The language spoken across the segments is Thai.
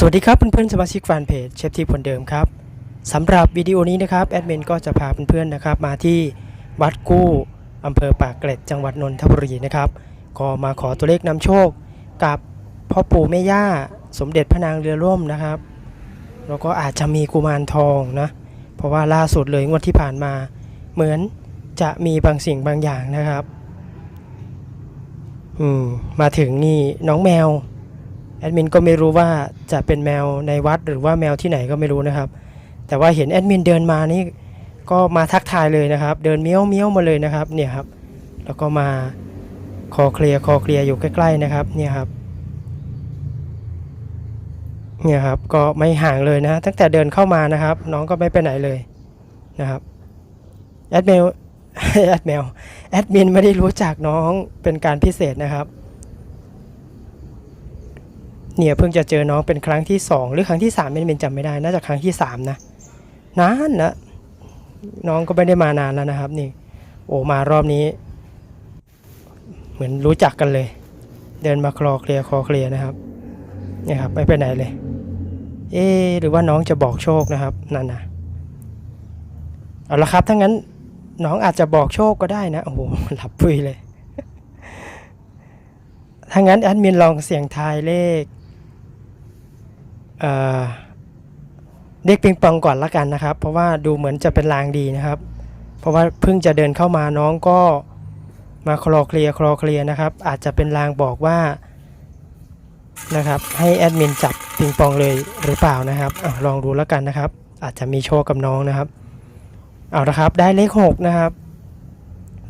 สวัสดีครับเพื่อนๆสมาชิกแฟนเพจเชฟที่คนเดิมครับสำหรับวิดีโอนี้นะครับแอดมินก็จะพาเพื่อนๆนะครับมาที่วัดกู้อำเภอปากเกร็ดจังหวัดนนทบุรีนะครับก็มาขอตัวเลขนำโชคกับพ่อปู่แม่ย่าสมเด็จพระนางเรือร่มนะครับแล้วก็อาจจะมีกุมารทองนะเพราะว่าล่าสุดเลยงวดที่ผ่านมา เหมือนจะมีบางสิ่งบางอย่างนะครับอืมมาถึงนี่น้องแมว แอดมินก็ไม่รู้ว่าจะเป็นแมวในวัดหรือว่าแมวที่ไหนก็ไม่รู้นะครับ แต่ว่าเห็นแอดมินเดินมานี่ก็มาทักทายเลยนะครับ เดินเมี้ยวเมี้ยวมาเลยนะครับเนี่ยครับ แล้วก็มาคอเคลียร์คอเคลียร์อยู่ใกล้ๆนะครับเนี่ยครับเนี่ยครับก็ไม่ห่างเลยนะ ตั้งแต่เดินเข้ามานะครับ น้องก็ไม่ไปไหนเลยนะครับแอดเมลแอดเมลแอดมินไม่ได้รู้จักน้องเป็นการพิเศษนะครับ เนี่ยเพิ่งจะเจอน้องเป็นครั้งที่สองหรือครั้งที่สามไม่เป็นจำไม่ได้ น่าจะครั้งที่สามนะนานนะน้องก็ไม่ได้มานานแล้วนะครับ นี่ โอ้มารอบนี้ เหมือนรู้จักกันเลย เดินมาคลอเคลียร์คอเคลียนะครับเนี่ยครับ ไม่ไปไหนเลย เอ๊หรือว่าน้องจะบอกโชคนะครับนั่นนะเอาละครับถ้างั้นน้องอาจจะบอกโชคก็ได้นะโอ้โหหลับปุยเลยถ้างั้นแอดมินลองเสี่ยงทายเลข เอ่อเลขปิงปองก่อนละกันนะครับ เพราะว่าดูเหมือนจะเป็นลางดีนะครับ เพราะว่าเพิ่งจะเดินเข้ามาน้องก็มาคลอเคลียคลอเคลียนะครับ อาจจะเป็นลางบอกว่านะครับให้แอดมินจับปิงปองเลยหรือเปล่านะครับอลองดูแล้วกันนะครับ อาจจะมีโชคกับน้องนะครับเอาละครับได้เลข 6 นะครับ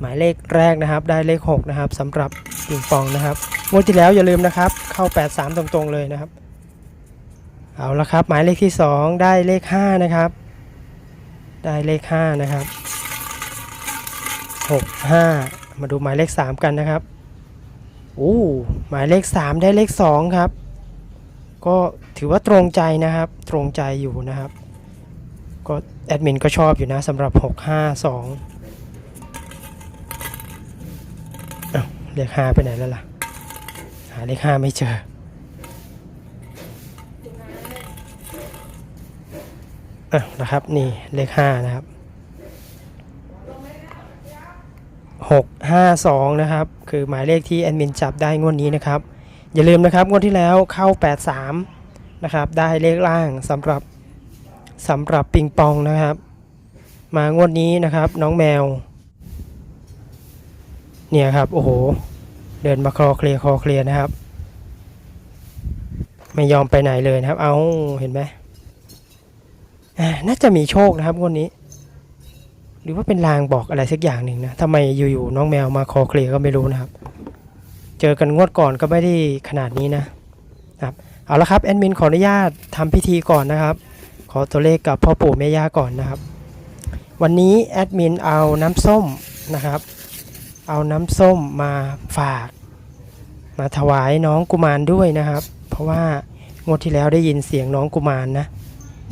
หมายเลขแรกนะครับ ได้เลข 6 นะครับสำหรับปิงปองนะครับงวดที่แล้วอย่าลืมนะครับ เข้า 83 ตรงๆเลยนะครับ เอาละครับ หมายเลขที่ 2 ได้เลข 5 นะครับ ได้เลข 5 นะครับ 6 5 มาดูหมายเลข 3 กันนะครับอู้หมายเลข 3 ได้เลข 2 ครับ ก็ถือว่าตรงใจนะครับ ตรงใจอยู่นะครับ ก็แอดมินก็ชอบอยู่นะสำหรับ 6 5 2อ้าเลข5ไปไหนแล้วล่ะ หาเลข 5 ไม่เจอ อะนะครับนี่เลขห้านะครับหกห้าสองนะครับ คือหมายเลขที่แอดมินจับได้งวดนี้นะครับ อย่าลืมนะครับงวดที่แล้วเข้า83นะครับ ได้เลขล่างสำหรับสำหรับปิงปองนะครับ มางวดนี้นะครับ น้องแมว เนี่ยครับ โอ้โห เดินมาคลอเคลียคลอเคลียนะครับ ไม่ยอมไปไหนเลยนะครับ เอาเห็นไหม น่าจะมีโชคนะครับงวดนี้ หรือว่าเป็นลางบอกอะไรสักอย่างหนึ่งนะทำไมอยู่ๆน้องแมวมาคอเคลียก็ไม่รู้นะครับ เจอกันงวดก่อนก็ไม่ได้ขนาดนี้นะครับเอาละครับแอดมินขออนุญาตทำพิธีก่อนนะครับ ขอตัวเลขกับพ่อปู่แม่ย่าก่อนนะครับ วันนี้แอดมินเอาน้ำส้มนะครับ เอาน้ำส้มมาฝากมาถวายน้องกุมารด้วยนะครับ เพราะว่างวดที่แล้วได้ยินเสียงน้องกุมารนะ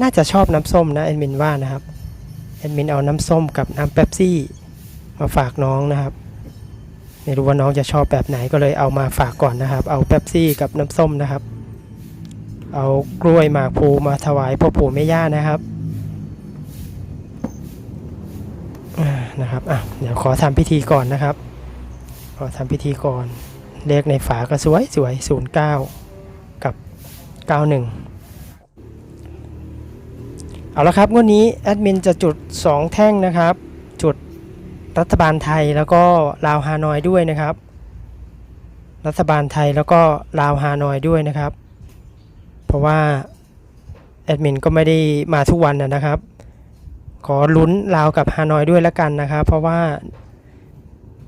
น่าจะชอบน้ำส้มนะแอดมินว่านะครับแอดมินเอาน้ำส้มกับน้ำเป๊ปซี่มาฝากน้องนะครับ ไม่รู้ว่าน้องจะชอบแบบไหนก็เลยเอามาฝากก่อนนะครับ เอาเป๊ปซี่กับน้ำส้มนะครับ เอากล้วยหมากพลูมาถวายพ่อปู่แม่ย่านะครับนะครับอะเดี๋ยวขอทำพิธีก่อนนะครับ ขอทำพิธีก่อนเลขในฝาก็สวยสวยศูนย์เก้ากับเก้าหนึ่ง เอาละครับงวดนี้แอดมินจะจุด 2 แท่งนะครับ จุดรัฐบาลไทยแล้วก็ลาวฮานอยด้วยนะครับ รัฐบาลไทยแล้วก็ลาวฮานอยด้วยนะครับ เพราะว่าแอดมินก็ไม่ได้มาทุกวันนะครับ ขอลุ้นลาวกับฮานอยด้วยล้วกันนะครับ เพราะว่า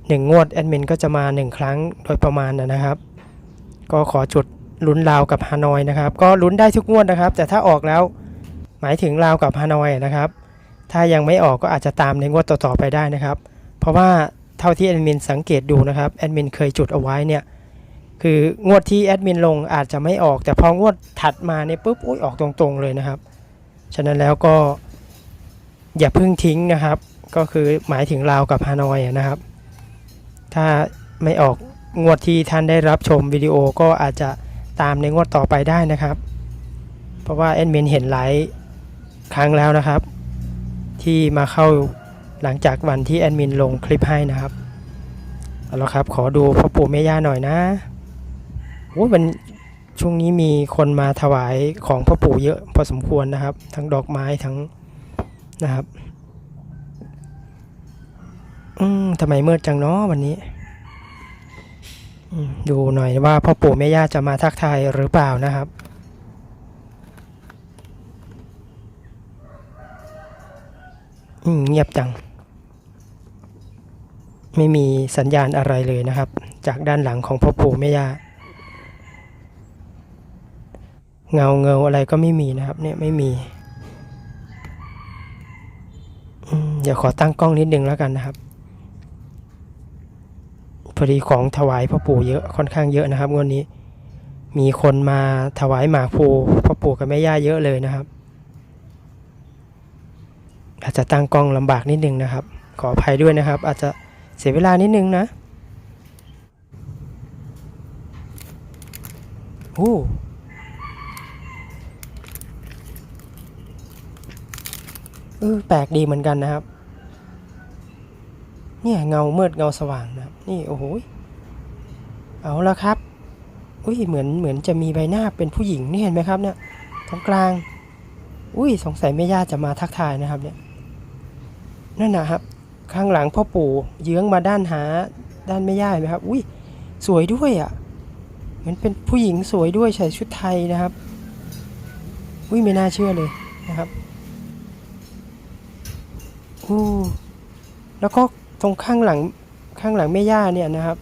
หนึ่งงวดแอดมินก็จะมา 1 ครั้งโดยประมาณนะครับ ก็ขอจุดลุ้นลาวกับฮานอยนะครับ ก็ลุ้นได้ทุกงวดนะครับ แต่ถ้าออกแล้ว หมายถึงลาวกับฮานอยนะครับ ถ้ายังไม่ออกก็อาจจะตามในงวดต่อๆไปได้นะครับ เพราะว่าเท่าที่แอดมินสังเกตดูนะครับแอดมินเคยจุดเอาไว้เนี่ยคืองวดที่แอดมินลงอาจจะไม่ออก แต่พองวดถัดมาเนี่ยปุ๊บอุ้ยออกตรงๆเลยนะครับ ฉะนั้นแล้วก็อย่าเพิ่งทิ้งนะครับ ก็คือหมายถึงลาวกับฮานอยนะครับ ถ้าไม่ออกงวดที่ท่านได้รับชมวิดีโอก็อาจจะตามในงวดต่อไปได้นะครับ เพราะว่าแอดมินเห็นหลาย ครั้งแล้วนะครับ ที่มาเข้าหลังจากวันที่แอดมินลงคลิปให้นะครับเอาละครับ ขอดูพ่อปู่แม่ย่าหน่อยนะโอ้ยมันช่วงนี้มีคนมาถวายของพ่อปู่เยอะพอสมควรนะครับ ทั้งดอกไม้ทั้งนะครับ อืมทำไมมืดจังเนาะวันนี้ดูหน่อยว่าพ่อปู่แม่ย่าจะมาทักทายหรือเปล่านะครับ อืมเงียบจัง ไม่มีสัญญาณอะไรเลยนะครับ จากด้านหลังของพ่อปู่แม่ย่าเงาเงาอะไรก็ไม่มีนะครับ เนี่ยไม่มีอืมเดี๋ยวขอตั้งกล้องนิดนึงแล้วกันนะครับพอดีของถวายพ่อปู่เยอะค่อนข้างเยอะนะครับงวดนนี้ มีคนมาถวายหมากพลูพ่อปู่กับแม่ย่าเยอะเลยนะครับ อาจจะตั้งกล้องลำบากนิดนึงนะครับ ขออภัยด้วยนะครับ อาจจะเสียเวลานิดนึงนะโอ้เออแปลกดีเหมือนกันนะครับ เนี่ยเงามืดเงาสว่างนะครับ นี่โอ้โหเอาละครับอุ้ยเหมือนเหมือนจะมีใบหน้าเป็นผู้หญิงนี่เห็นไหมครับเนี่ยตรงกลาง อุ้ยสงสัยแม่ย่าจะมาทักทายนะครับเนี่ย นั่นนะครับ ข้างหลังพ่อปู่เยื้องมาด้านหาด้านแม่ย่าเห็นไหมครับ อุ้ยสวยด้วยอะ เหมือนเป็นผู้หญิงสวยด้วยใส่ชุดไทยนะครับ อุ้ยไม่น่าเชื่อเลยนะครับอู้แล้วก็ตรงข้างหลังข้างหลังแม่ย่าเนี่ยนะครับ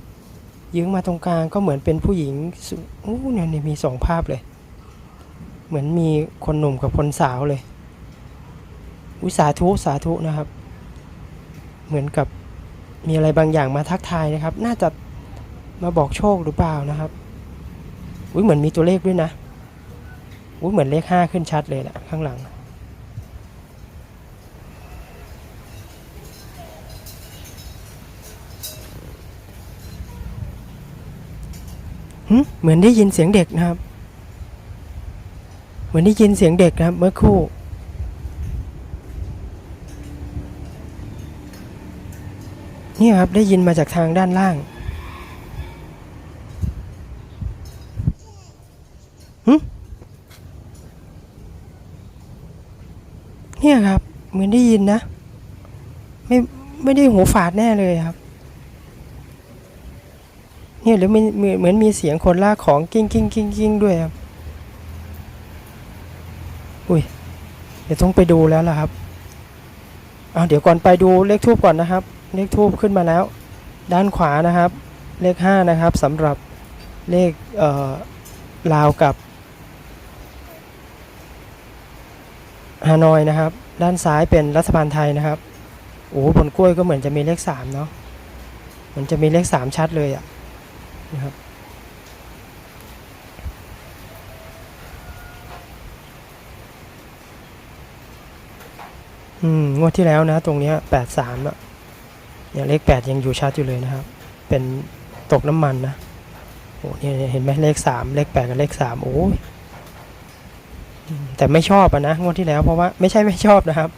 ยื้องมาตรงกลางก็เหมือนเป็นผู้หญิงอู้เนี่ยมีสองภาพเลย เหมือนมีคนหนุ่มกับคนสาวเลย อุยสาธุสาธุนะครับ เหมือนกับมีอะไรบางอย่างมาทักทายนะครับ น่าจะมาบอกโชคหรือเปล่านะครับ อุ้ยเหมือนมีตัวเลขด้วยนะ อุ้ยเหมือนเลขห้าขึ้นชัดเลยแหละข้างหลังหเหมือนได้ยินเสียงเด็กนะครับ เหมือนได้ยินเสียงเด็กนะครับ เมื่อครู่ เนี่ยครับได้ยินมาจากทางด้านล่างหึเนี่ยครับ เหมือนได้ยินนะ ไม่ไม่ได้หูฝาดแน่เลยครับ เนี่ยหรือมีเหมือนเหมือนมีเสียงคนลากของกิ้งกิ้งกิ้งกิ้งด้วยครับ อุ้ยเดี๋ยวต้องไปดูแล้วล่ะครับเอาเดี๋ยวก่อนไปดูเลขทูบก่อนนะครับ เลขทูบขึ้นมาแล้ว ด้านขวานะครับ เลข 5 นะครับสำหรับเลขเอ่อลาวกับฮานอยนะครับ ด้านซ้ายเป็นรัฐบาลไทยนะครับโอ้บนกล้วยก็เหมือนจะมีเลข 3 เนาะเหมือนจะมีเลข 3 ชัดเลยอะนะครับอืมงวดที่แล้วนะ ตรงเนี้ย83อะ เนี่ยเลข 8 ยังอยู่ชัดอยู่เลยนะครับ เป็นตกน้ำมันนะโอ้เนี่ยเห็นไหมเลข 3 เลข 8 กับเลข 3 โอ้ยแต่ไม่ชอบอะนะงวดที่แล้วเพราะว่าไม่ใช่ไม่ชอบนะครับ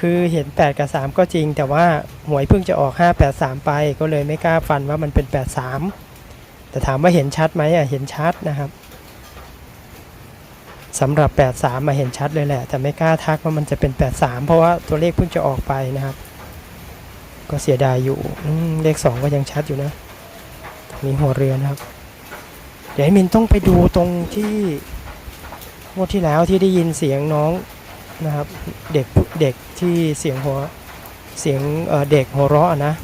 คือเห็น 8 กับ 3 ก็จริง แต่ว่าหวยเพิ่งจะออก 5 8 3 ไป ก็เลยไม่กล้าฟันว่ามันเป็น 8 3 แต่ถามว่าเห็นชัดไหมอะเห็นชัดนะครับสำหรับ 8 3 มาเห็นชัดเลยแหละ แต่ไม่กล้าทักว่ามันจะเป็น 8 3 เพราะว่าตัวเลขเพิ่งจะออกไปนะครับ ก็เสียดายอยู่เลข 2 ก็ยังชัดอยู่นะ ตรงนี้หัวเรือนะครับ เดี๋ยวมินต้องไปดูตรงที่งวดที่แล้วที่ได้ยินเสียงน้องนะครับ เด็กเด็กที่เสียงหัวเสียงเเด็กหัวเราะนะ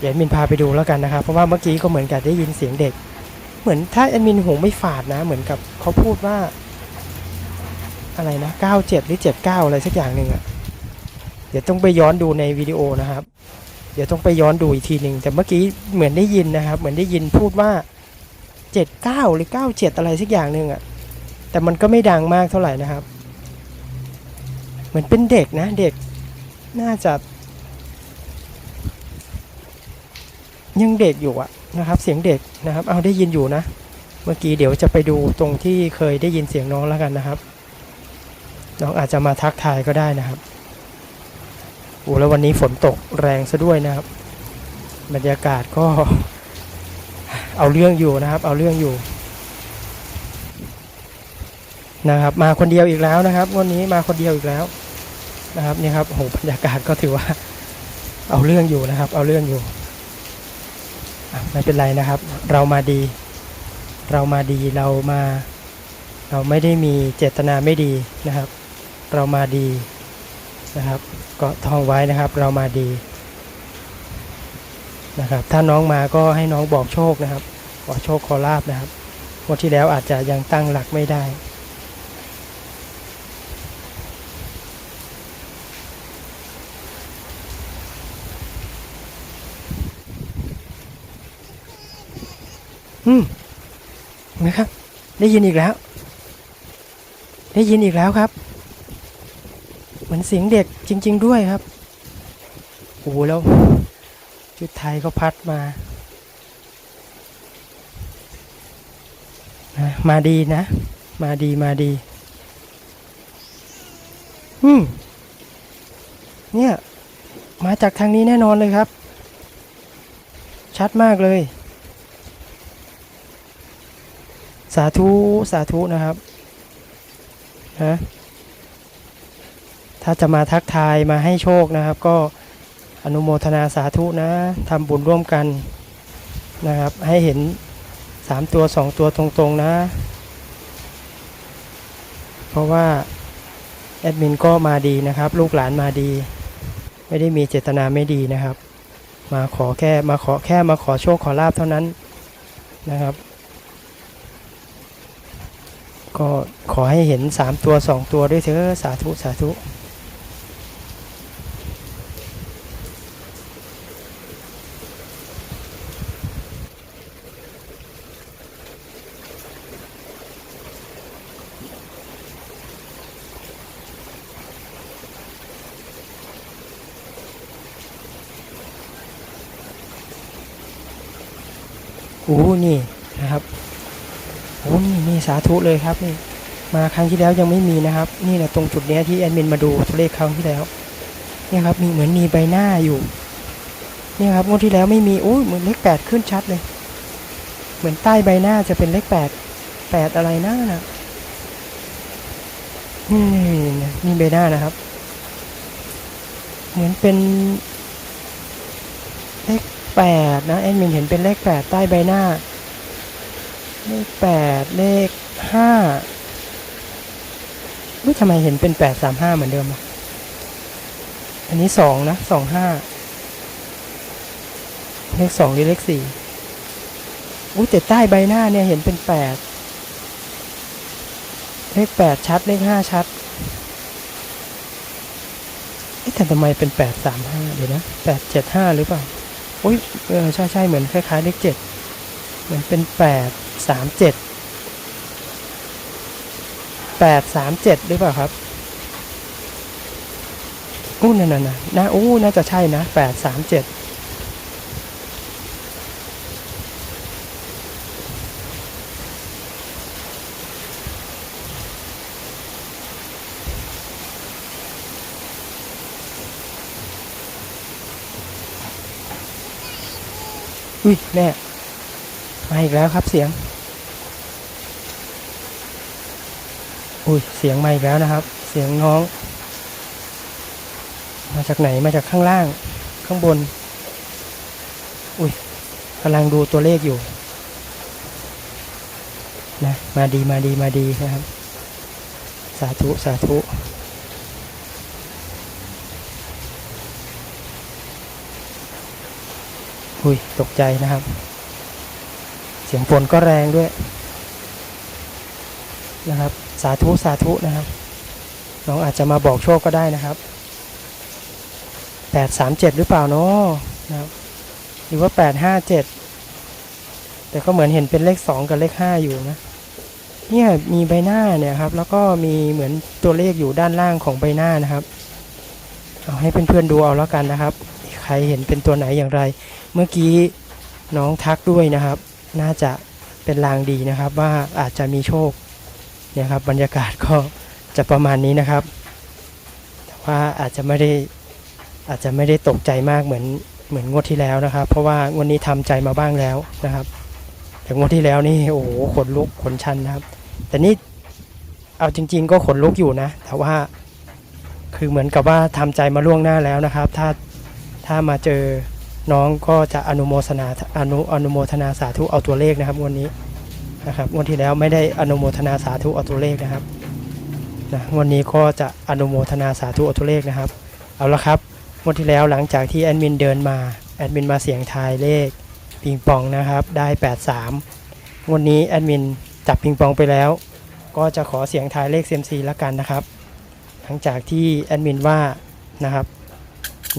เดี๋ยวแอมินพาไปดูแล้วกันนะครับ เพราะว่าเมื่อกี้ก็เหมือนกับได้ยินเสียงเด็ก เหมือนถ้าแอดมินหูไม่ฝาดนะ เหมือนกับเขาพูดว่า อะไรนะ 97 หรือ 79 อะไรสักอย่างหนึ่งอะ เดี๋ยวต้องไปย้อนดูในวิดีโอนะครับ เดี๋ยวต้องไปย้อนดูอีกทีหนึ่งแต่เมื่อกี้เหมือนได้ยินนะครับ เหมือนได้ยินพูดว่า 79 หรือ 97 อะไรสักอย่างหนึ่งอะแต่มันก็ไม่ดังมากเท่าไหร่นะครับ เหมือนเป็นเด็กนะเด็กน่าจะ ยังเด็กอยู่อะนะครับ เสียงเด็กนะครับ เอาได้ยินอยู่นะ เมื่อกี้เดี๋ยวจะไปดูตรงที่เคยได้ยินเสียงน้องแล้วกันนะครับ น้องอาจจะมาทักทายก็ได้นะครับ อ้แล้ววันนี้ฝนตกแรงซะด้วยนะครับ บรรยากาศก็ เอาเรื่องอยู่นะครับ เอาเรื่องอยู่ นะครับ มาคนเดียวอีกแล้วนะครับ วันนี้มาคนเดียวอีกแล้ว นะครับนี่ครับโอ้โหบรรยากาศก็ถือว่า เอาเรื่องอยู่นะครับ เอาเรื่องอยู่ไม่เป็นไรนะครับ เรามาดี เรามาดีเรามา เราไม่ได้มีเจตนาไม่ดีนะครับ เรามาดี นะครับก็ท่องไว้นะครับเรามาดีนะครับถ้าน้องมาก็ให้น้องบอกโชคนะครับบอกโชคขอลาบนะครับวันที่แล้วอาจจะยังตั้งหลักไม่ได้อืมนไหมครับ ได้ยินอีกแล้ว ได้ยินอีกแล้วครับ มือนเสียงเด็กจริง ๆ ด้วยครับโอ้โหแล้วชุดไทยก็พัดมามาดีนะ มาดีมาดี อืม เนี่ย มาจากทางนี้แน่นอนเลยครับ ชัดมากเลย สาธุ สาธุนะครับ นะ ถ้าจะมาทักทายมาให้โชคนะครับ ก็อนุโมทนาสาธุนะทำบุญร่วมกันนะครับ ให้เห็น 3 ตัว 2 ตัวตรงๆนะ เพราะว่าแอดมินก็มาดีนะครับ ลูกหลานมาดี ไม่ได้มีเจตนาไม่ดีนะครับ มาขอแค่มาขอแค่มาขอโชคขอลาบเท่านั้นนะครับ ก็ขอให้เห็น 3 ตัว 2 ตัวด้วยเถอะสาธุสาธุ โอ้นี่นะครับโอ้นี่นี่สาธุเลยครับนี่มาครั้งที่แล้วยังไม่มีนะครับ นี่แหละตรงจุดนี้ที่แอดมินมาดูตัวเลขครั้งที่แล้วเนี่ยครับมีเหมือนมีใบหน้าอยู่เนี่ยครับงวดที่แล้วไม่มีโอ้ยเหมือนเลขแปดขึ้นชัดเลย เหมือนใต้ใบหน้าจะเป็นเลขแปดแปดอะไรนะนะนี่นี่นี่ใบหน้านะครับ เหมือนเป็นเลข แปดนะแอดมินเห็นเป็นเลขแปดใต้ใบหน้า เลขแปดเลขห้าเฮ้ยทำไมเห็นเป็นแปดสามห้าเหมือนเดิมอะอันนี้สองนะสองห้าเลขสองหรือเลขสี่อุ้ยแต่ใต้ใบหน้าเนี่ยเห็นเป็นแปดเลขแปดชัด เลขห้าชัดเอ๊ะแต่ทำไมเป็นแปดสามห้าเดี๋ยวนะแปดเจ็ดห้าหรือเปล่า อุ้ยเออใช่ใช่เหมือนคล้ายๆเลขเจ็ดเหมือนเป็นแปดสามเจ็ดแปดสามเจ็ดหรือเปล่าครับอู้นั่นน่ะนะน่าอู้น่าจะใช่นะแปดสามเจ็ด อุ้ยแม่มาอีกแล้วครับเสียง อุ้ยเสียงมาอีกแล้วนะครับ เสียงน้อง มาจากไหนมาจากข้างล่าง ข้างบน อุ้ยกำลังดูตัวเลขอยู่นะมาดีมาดีมาดีนะครับ สาธุ สาธุ อุ้ยตกใจนะครับ เสียงฝนก็แรงด้วยนะครับ สาธุสาธุนะครับ น้องอาจจะมาบอกโชคก็ได้นะครับแปดสามเจ็ดหรือเปล่าเนาะนะครับหรือว่าแปดห้าเจ็ดแต่ก็เหมือนเห็นเป็นเลขสองกับเลขห้าอยู่นะเนี่ยมีใบหน้าเนี่ยครับ แล้วก็มีเหมือนตัวเลขอยู่ด้านล่างของใบหน้านะครับ เอาให้เพื่อนๆดูเอาแล้วกันนะครับ ใครเห็นเป็นตัวไหนอย่างไร เมื่อกี้น้องทักด้วยนะครับ น่าจะเป็นลางดีนะครับ ว่าอาจจะมีโชคเนี่ยครับบรรยากาศก็จะประมาณนี้นะครับแต่ว่าอาจจะไม่ได้อาจจะไม่ได้ตกใจมากเหมือนเหมือนงวดที่แล้วนะครับ เพราะว่างวดนี้ทำใจมาบ้างแล้วนะครับ แต่งวดที่แล้วนี่โอ้โหขนลุกขนชันนะครับ แต่นี่เอาจริง ๆ ก็ขนลุกอยู่นะ แต่ว่าคือเหมือนกับว่าทำใจมาล่วงหน้าแล้วนะครับ ถ้าถ้ามาเจอ น้องก็จะอนุโมทนาอนุอนุโมทนาสาธุเอาตัวเลขนะครับวดนี้นะครับงวดที่แล้วไม่ได้อนุโมทนาสาธุเอาตัวเลขนะครับนะวดนี้ก็จะอนุโมทนาสาธุเอาตัวเลขนะครับ เอาละครับงวดที่แล้วหลังจากที่แอดมินเดินมาแอดมินมาเสียงทายเลขปิงปองนะครับได้ 83วดนี้แอดมินจับปิงปองไปแล้ว ก็จะขอเสียงทายเลข CMC ละกันนะครับ หลังจากที่แอดมินว่านะครับ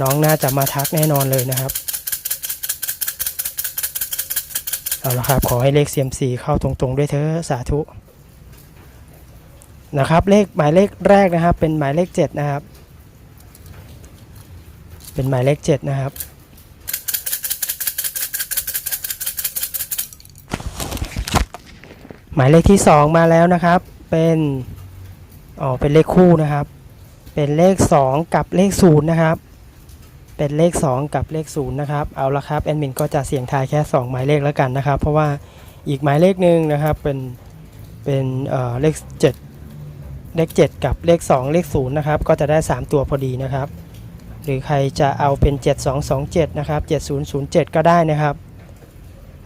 น้องน่าจะมาทักแน่นอนเลยนะครับ เอาละครับขอให้เลข CMC เข้าตรงๆ ด้วยเถอะสาธุนะครับเลขหมายเลขแรกนะครับ เป็นหมายเลข7นะครับ เป็นหมายเลข7นะครับหมายเลขที่ 2 มาแล้วนะครับ เป็นอ๋อเป็นเลขคู่นะครับ เป็นเลข 2 กับเลข0นะครับ เป็นเลข 2 กับเลข0นะครับเอาละครับแอดมินก็จะเสี่ยงทายแค่ 2 หมายเลขแล้วกันนะครับ เพราะว่าอีกหมายเลขหนึ่งนะครับเป็นเป็นเอ่อเลข 7 เลข 7 กับเลข 2 เลข0นะครับก็จะได้ 3 ตัวพอดีนะครับ หรือใครจะเอาเป็น 7227นะครับ7007 ก็ได้นะครับ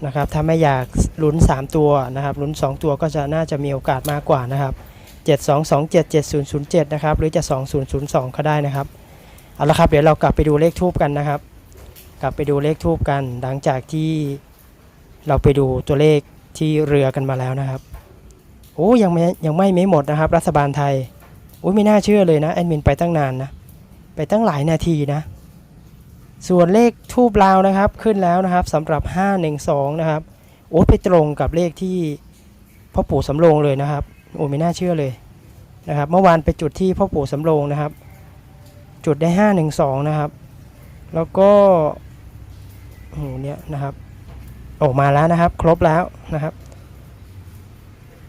นะครับถ้าไม่อยากลุ้น 3 ตัวนะครับลุ้น 2 ตัวก็จะน่าจะมีโอกาสมากกว่านะครับ 7227 7007 นะครับหรือจะ 2002 ก็ได้นะครับ เอาละครับเดี๋ยวเรากลับไปดูเลขทูบกันนะครับ กลับไปดูเลขทูบกัน หลังจากที่เราไปดูตัวเลขที่เรือกันมาแล้วนะครับโอ้ยังไม่ยังไม่ไม่หมดนะครับ รัฐบาลไทยโอ้ยไม่น่าเชื่อเลยนะแอดมินไปตั้งนานนะไปตั้งหลายนาทีนะ ส่วนเลขทูบลาวนะครับขึ้นแล้วนะครับสำหรับ 512 นะครับโอ้ไปตรงกับเลขที่พ่อปู่สำโรงเลยนะครับโอ้ไม่น่าเชื่อเลยนะครับ เมื่อวานไปจุดที่พ่อปู่สำโรงนะครับ จุดได้ 512 นะครับ แล้วก็โหเนี่ยนะครับออกมาแล้วนะครับ ครบแล้วนะครับ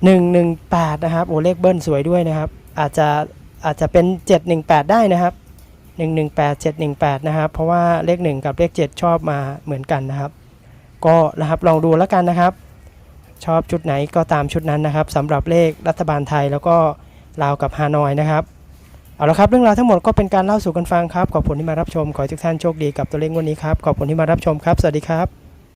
118นะครับโอ้เลขเบิ้ลสวยด้วยนะครับ อาจจะอาจจะเป็น 718 ได้นะครับ118 718นะครับ เพราะว่าเลข 1 กับเลข 7 ชอบมาเหมือนกันนะครับ ก็นะครับลองดูแล้วกันนะครับ ชอบชุดไหนก็ตามชุดนั้นนะครับสำหรับเลขรัฐบาลไทยแล้วก็ลาวกับฮานอยนะครับ เอาละครับเรื่องราวทั้งหมดก็เป็นการเล่าสู่กันฟังครับขอบคุณที่มารับชมขอให้ทุกท่านโชคดีกับตัวเลขงวันนี้ครับขอบคุณที่มารับชมครับสวัสดีครับ